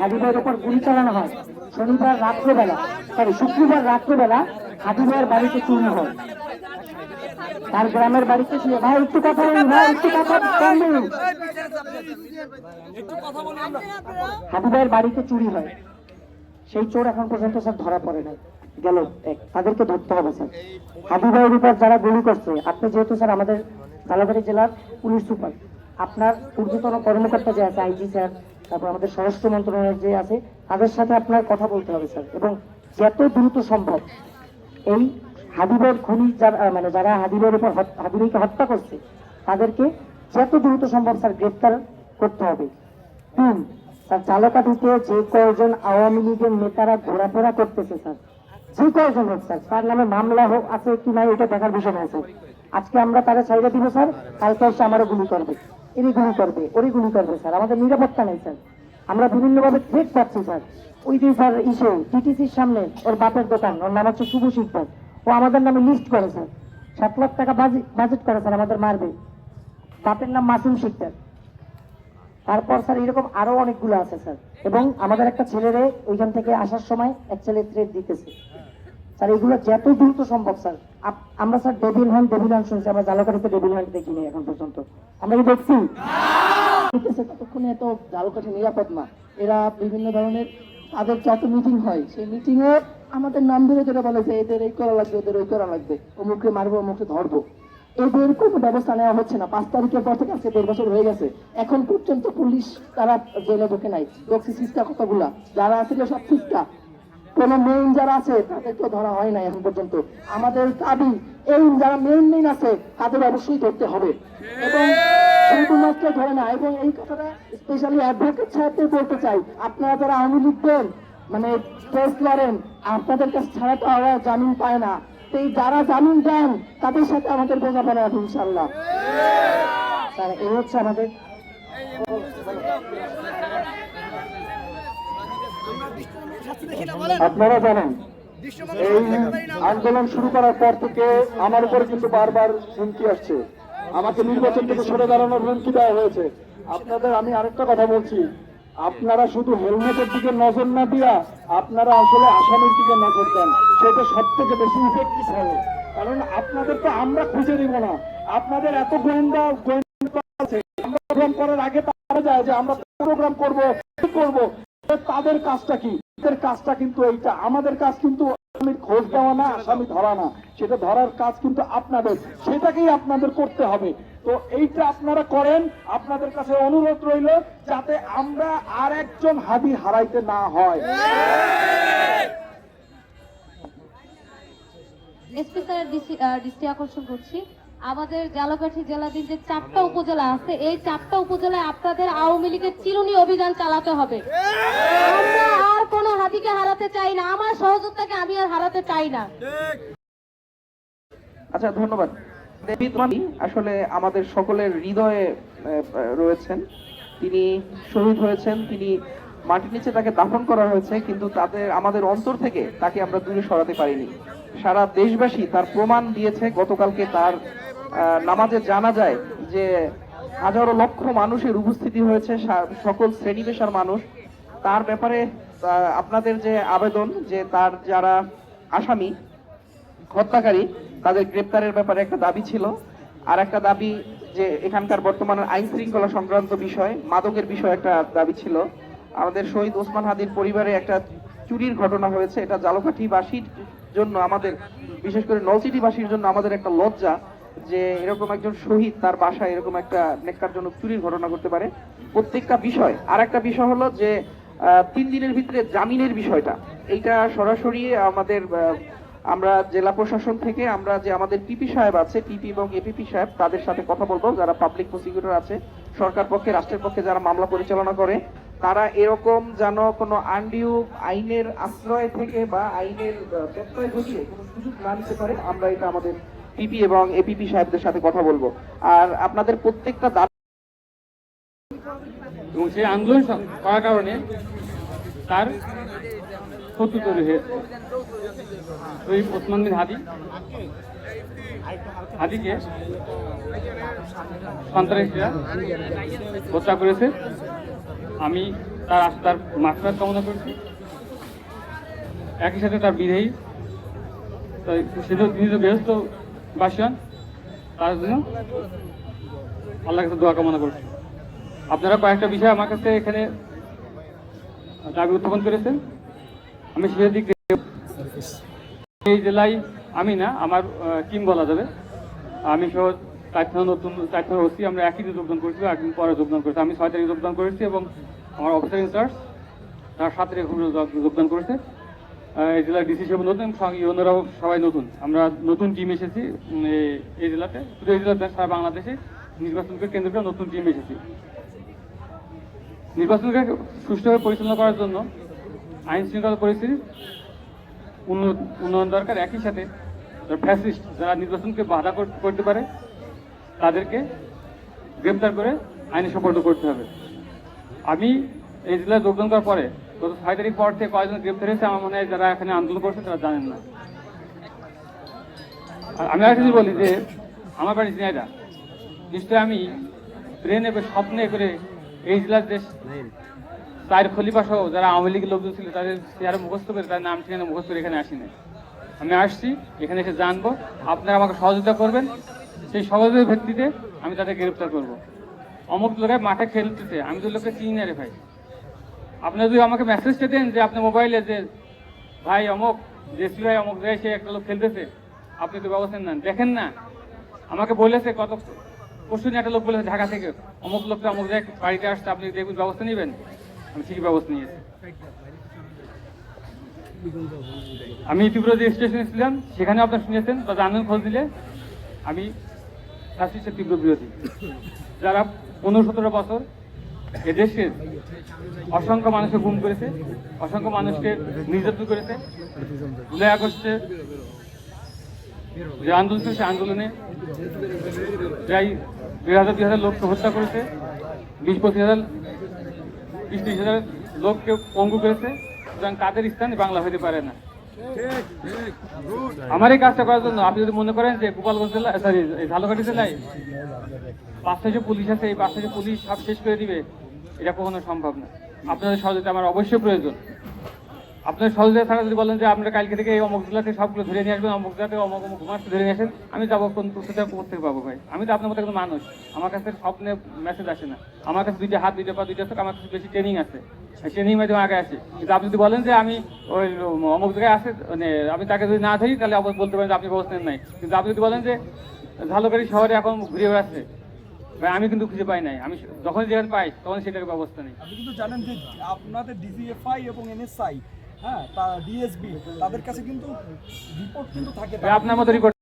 হাবিবের উপর গুলি চালানো হয়। শনিবার রাত্রেবেলা সরি শুক্রবার রাত্রেবেলা হাবিবের বাড়িতে চুরি হয়। তার গ্রামের বাড়িতে ছিল ভাই একটু কথা বলুন ভাই একটু কথা বলুন। হাবিবের বাড়িতে চুরি হয়। সেই চোর এখন পর্যন্ত স্যার ধরা পড়ে নাই। গেল এক। তাদেরকে ধরতে হবে স্যার। হাবিবের উপর যারা গুলি করছে আপনি যেহেতু স্যার আমাদের ঝালকাঠি জেলার পুলিশ সুপার আপনার ঊর্ধ্বতন কর্মকর্তা যে আছে আইজি স্যার তারপর আমাদের স্বরাষ্ট্র মন্ত্রণালয়ের যে আছে, তাদের সাথে আপনার কথা বলতে হবে, স্যার। এবং যত দ্রুত সম্ভব এই হাবিবের খুনি যারা মানে যারা হাবিবের উপর হাবিবকে হত্যা করছে, তাদেরকে যত দ্রুত সম্ভব, স্যার, গ্রেপ্তার করতে হবে। তিন, স্যার চালকাঠিতে যে কয়েকজন আওয়ামী লীগের নেতারা ঘোরাফেরা করতেছে, স্যার, যে কয়েকজন হোক, স্যার, তার নামে মামলা হোক, আছে কি নাই এটা দেখার বিষয় নয়, স্যার। আজকে আমরা তারা ছাইড়ে দিব, স্যার, কালকে এসে আমারও গুলি করবে। এরই গুলি করবে, ওরই গুলি করবে, স্যার। আমাদের নিরাপত্তা নেই, স্যার। আমরা বিভিন্নভাবে থ্রেট পাচ্ছি, স্যার। ওই যে স্যার ইসে, টিটিসির সামনে ওর বাপের দোকান, ওর নাম হচ্ছে শুভ শিকদার। ও আমাদের নামে লিস্ট করে, স্যার। সাত লাখ টাকা বাজেট করে, স্যার, আমাদের মারবে। বাপের নাম মাসুম শিকদার। তারপর, স্যার, এরকম আরও অনেকগুলো আছে, স্যার। এবং আমাদের একটা ছেলেরে ওইখান থেকে আসার সময় এক ছেলে থ্রেট দিতেছে। স্যার, এগুলো যত দ্রুত সম্ভব, স্যার। আমরা, sir, devil hand devil hand শুনছি, আমরা জালকাঠিতে ডেভিল হ্যান্ড দেখিনি এখন পর্যন্ত। আমরা কি দেখছি? ততক্ষণে এত জালকাঠি নিরাপদ না? এরা বিভিন্ন ধরনের, তাদের যত মিটিং হয়, সেই আমাদের নাম ধরে যেটা বলে যে এদের এই করা লাগবে এদের ওই করা লাগবে। অমুককে মারবো, অমুককে ধরবো। এদের কোনো ব্যবস্থা নেওয়া হচ্ছে না। পাঁচ তারিখের পর থেকে আজকে দেড় বছর হয়ে গেছে। এখন পর্যন্ত পুলিশ, তারা জেলে ঢোকে নাই। ডক্সি সিস্টা কতগুলা? যারা আছে সব সিস্টা কোন মেইন যারা আছে তাদেরকেও ধরা হয় না এখন পর্যন্ত। আমাদের দাবি এই যারা মেইন মেইন আছে তাদের অবশ্যই ধরতে হবে। এবং শুধুমাত্র ধরে না। এবং এই কথাটা স্পেশালি অ্যাডভোকেট সাহেবদের বলতে চাই। আপনারা যারা আওয়ামী লীগ দেন মানে কেস লড়েন আপনাদের কাছে ছাড়া তো আমরা জামিন পায় না। তো এই যারা জামিন দেন তাদের সাথে আমাদের বোঝাপড়া ইনশাল্লাহ স্যার এই হচ্ছে আমাদের আপনারা জানেন এই আন্দোলন শুরু করার পর থেকে আমার উপরে কিন্তু বারবার হুমকি আসছে। আমাকে নির্বাচন থেকে সরে দাঁড়ানোর হুমকি দেওয়া হয়েছে। আপনাদের আমি আরেকটা কথা বলছি। আপনারা শুধু হেলমেটের দিকে নজর না দিয়া আপনারা আসলে আসামির দিকে নজর দেন। সেটা সব থেকে বেশি ইফেক্টিভ হবে। কারণ আপনাদের তো আমরা খুঁজে দিব না। আপনাদের এত গোয়েন্দা গোয়েন্দা আছে আমরা করার আগে তারা যায় যে আমরা প্রোগ্রাম করব করব তাদের কাজটা কি? কাজটা কিন্তু এইটা। আমাদের কাজ কিন্তু আসামির খোঁজ দেওয়া না, আসামি ধরা না। সেটা ধরার কাজ কিন্তু আপনাদের। সেটাকেই আপনাদের করতে হবে। তো এইটা আপনারা করেন। আপনাদের কাছে অনুরোধ রইল যাতে আমরা আর একজন হাদি হারাইতে না হয়। দৃষ্টি- আকর্ষণ করছি। আমাদের জালকাঠি জেলাধীন যে চারটা উপজেলা আছে, এই চারটা উপজেলায় আপনাদের আওয়ামী লীগের চিরুনি অভিযান চালাতে হবে। আমরা কোনো হাতিকে হারাতে চাই না। আমার সহযোগিতাকে আমি আর হারাতে চাই না। আচ্ছা ধন্যবাদ। আসলে আমাদের সকলের হৃদয়ে রয়েছেন। তিনি শহীদ হয়েছেন তিনি মাটির নিচে তাকে দাফন করা হয়েছে কিন্তু তাদের আমাদের অন্তর থেকে তাকে আমরা দূরে সরাতে পারিনি। সারা দেশবাসী তার প্রমাণ দিয়েছে গতকালকে তার নামাজে জানা যায় যে হাজারো লক্ষ মানুষের উপস্থিতি হয়েছে সকল শ্রেণি পেশার মানুষ। তার ব্যাপারে আপনাদের যে আবেদন, যে তার যারা আসামি, হত্যাকারী, তাদের গ্রেপ্তারের ব্যাপারে একটা দাবি ছিল। আর একটা দাবি যে এখানকার বর্তমানে আইন শৃঙ্খলা সংক্রান্ত বিষয়, মাদকের বিষয় একটা দাবি ছিল। আমাদের শহীদ ওসমান হাদির পরিবারে একটা চুরির ঘটনা হয়েছে, এটা জালকাঠিবাসীর জন্য আমাদের, বিশেষ করে নলসিটিবাসীর জন্য আমাদের একটা লজ্জা যে এরকম একজন শহীদ তার বাসায় এরকম একটা নেককারজনক চুরির ঘটনা করতে পারে। প্রত্যেকটা বিষয় আর একটা বিষয় হলো যে তিন দিনের ভিতরে জামিনের বিষয়টা। এইটা সরাসরি আমাদের আমরা জেলা প্রশাসন থেকে, আমরা যে আমাদের পিপি সাহেব আছে, পিপি এবং এপিপি সাহেব, তাদের সাথে কথা বলব। যারা পাবলিক প্রসিকিউটর আছে, সরকার পক্ষে, রাষ্ট্রের পক্ষে যারা মামলা পরিচালনা করে, তারা এরকম যেন কোনো আন্ডিউ আইনের আশ্রয় থেকে বা আইনের প্রত্যয় ঘটিয়ে কোনো সুযোগ না নিতে পারে, আমরা এটা আমাদের পিপি এবং এপিপি সাহেবদের সাথে কথা বলব। আর আপনাদের প্রত্যেকটা দাবি এবং সেই আন্দোলন করার কারণে তার শত্রু তৈরি হয়েছে। ওই ওসমান বিন হাদি হাদিকে সন্ত্রাসীরা হত্যা করেছে। আমি তার তার মাত্রার কামনা করছি। একই সাথে তার সে তো তিনি তো গৃহস্থ বাসিয়ান তার জন্য আল্লাহ কাছে দোয়া কামনা করছি। আপনারা কয়েকটা বিষয় আমার কাছে এখানে দাবি উত্থাপন করেছেন। আমি শেষের দিকে এই জেলায় আমি না, আমার টিম বলা যাবে। আমি সহ চার থানা নতুন চার থানা ওসি আমরা একই দিন যোগদান করেছি, একদিন পরে যোগদান করেছি। আমি ছয় তারিখে যোগদান করেছি এবং আমার অফিসার ইনচার্জ তার সাত তারিখে যোগদান করেছে। এই জেলার ডিসি সাহেব নতুন, সঙ্গে অন্যরাও সবাই নতুন। আমরা নতুন টিম এসেছি এই জেলাতে। শুধু এই জেলাতে সারা বাংলাদেশে নির্বাচনকে কেন্দ্র করে নতুন টিম এসেছি। নির্বাচনকে সুষ্ঠুভাবে পরিচালনা করার জন্য আইন শৃঙ্খলা পরিস্থিতি উন্নয়ন দরকার। একই সাথে ফ্যাসিস্ট যারা নির্বাচনকে বাধা করতে পারে, তাদেরকে গ্রেপ্তার করে আইনে সম্পর্ক করতে হবে। আমি এই জেলায় যোগদান করার পরে গত ছয় তারিখ পর থেকে কয়েকজন গ্রেপ্তার হয়েছে। আমার মনে হয় যারা এখানে আন্দোলন করছে তারা জানেন না। আর আমি আর কিছু বলি যে, আমার বাড়ি ঝিনাইদা নিশ্চয়ই আমি ট্রেনে স্বপ্নে করে এই জেলার দেশ তার খলিফা সহ যারা আওয়ামী লীগের লোকজন ছিল তাদের চেহারা মুখস্থ করে তার নাম ঠিকানা মুখস্থ করে এখানে আসিনি। আমি আসছি এখানে এসে জানব আপনারা আমাকে সহযোগিতা করবেন। সেই সহযোগিতার ভিত্তিতে আমি তাদের গ্রেপ্তার করব। অমুক লোকের মাঠে খেলতেছে আমি তো লোককে চিনি না রে ভাই। আপনারা যদি আমাকে মেসেজটা দেন যে আপনার মোবাইলে যে ভাই অমুক জেসি ভাই অমুক জায়গায় সে একটা লোক খেলতেছে আপনি তো ব্যবস্থা নেন। দেখেন না আমাকে বলেছে কত পরশু একটা লোক বলেছে, ঢাকা থেকে। অমুক লোকটা অমুক জায়গায় বাড়িতে আসছে, আপনি দেখুন ব্যবস্থা নেবেন? আমি ঠিকই ব্যবস্থা নিয়েছি। আমি ত্রিপুরা যে স্টেশনে ছিলাম সেখানে আপনার শুনেছেন, বা জানেন, খোঁজ দিলে আমি ফ্যাসিস্টের তীব্র বিরোধী। যারা পনেরো সতেরো বছর এদেশে অসংখ্য মানুষকে গুম করেছে, অসংখ্য মানুষকে নির্যাতন করেছে। জুলাই আগস্টে যে আন্দোলন সেই আন্দোলনে প্রায় দুই হাজার দুই হাজার লোককে হত্যা করেছে, বিশ, পঁচিশ হাজার, বিশ, ত্রিশ হাজার লোককে পঙ্গু করেছে, সুতরাং তাদের স্থানে বাংলা হতে পারে না। আমার এই কাজটা করার জন্য আপনি যদি মনে করেন যে গোপালগঞ্জ জেলা সরি ঝালকাঠি জেলায় পাঁচটা যে পুলিশ আছে, এই পাঁচটা যে পুলিশ সব শেষ করে দিবে, এটা কখনো সম্ভব না। আপনাদের সহযোগিতা আমার অবশ্যই প্রয়োজন। আপনার সহযোগিতা থাকা যদি বলেন যে আপনারা কালকে থেকে এই অমুক জেলা থেকে সবগুলো ধরে নিয়ে আসবেন, অমুক জেলা থেকে অমুক অমুক মাস ধরে নিয়ে আসেন, আমি যাব কোন কোথা থেকে পাবো ভাই। আমি তো আপনার মতো একজন মানুষ, আমার কাছে স্বপ্নে মেসেজ আসে না। আমার কাছে দুইটা হাত, দুইটা পা, দুইটা চোখ, আমার কাছে বেশি ট্রেনিং আছে। ট্রেনিং মাধ্যমে আগে আসে। কিন্তু আপনি যদি বলেন যে আমি ওই অমুক জায়গায় আসে মানে আমি তাকে যদি না ধরি, তাহলে বলতে পারেন যে আপনি ব্যবস্থা নেন নাই। কিন্তু আপনি যদি বলেন যে ঝালকারি শহরে এখন ঘুরে বেড়াচ্ছে ভাই, আমি কিন্তু খুঁজে পাই নাই। আমি যখন যেখানে পাই তখন সেটার ব্যবস্থা নেই। আপনি কিন্তু জানেন যে আপনাদের ডিজিএফআই এবং এনএসআই হ্যাঁ ডিএসবি তাদের কাছে কিন্তু রিপোর্ট কিন্তু থাকে। আপনার মতো রিপোর্ট